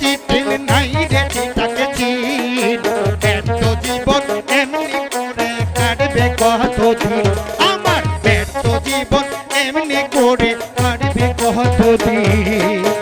চিটিল নাই রে চিটাকে চিন ব্যর্থ জীবন এমনি করে কাটবে কতদিন? আমার ব্যর্থ জীবন এমনি করে কাটবে কতদিন? সরকারি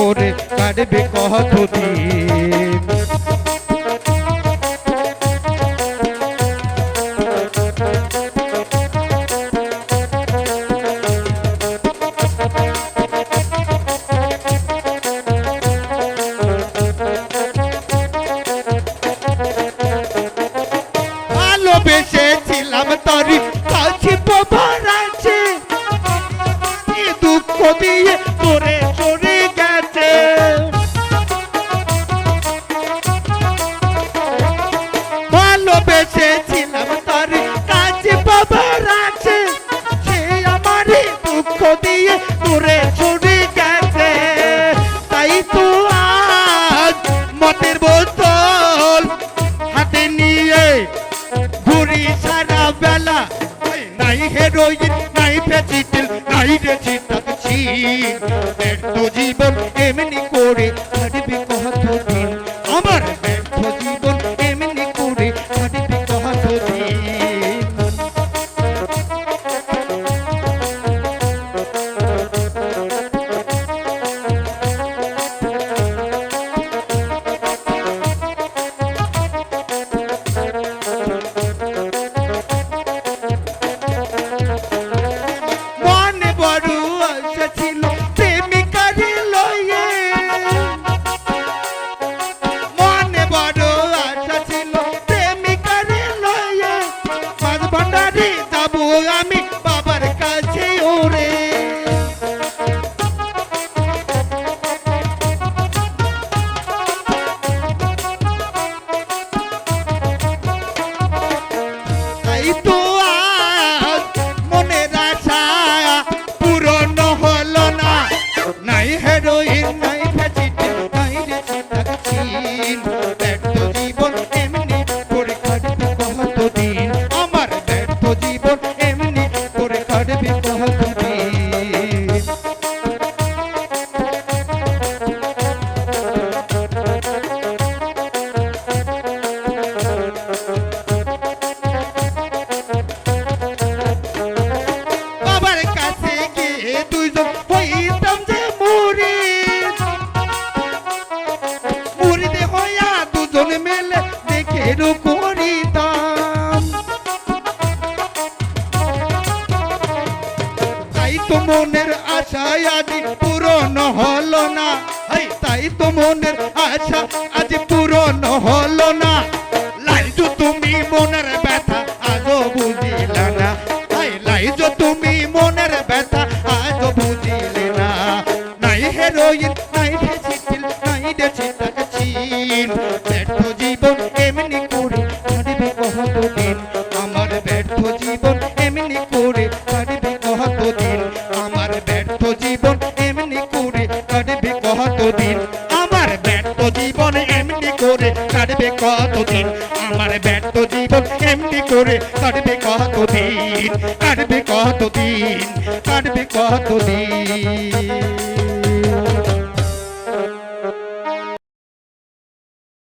করে কাটবে কতদিন ভালোবেসেছিলাম তোরে চলে গেছে। তাই তো আজ মতের বোতল হাতে নিয়ে ঘুরি সারা বেলা। নাই হেরোইন নাই জীবন এমনি করে মাঝ তাই তো মনের আশা আজ পূরণ হলো না। তাই তো মনের আশা আজ পূরণ হলো না। লাইজো তুমি মনের ব্যথা আজও বুঝিলা না। লাইজো তুমি মনের কাটবে কতদিন? আমার ব্যর্থ জীবন এমনি করে কাটবে কতদিন? আমার ব্যর্থ জীবন এমনি করে কাটবে কতদিন? কাটবে কতদিন? কাটবে কতদিন?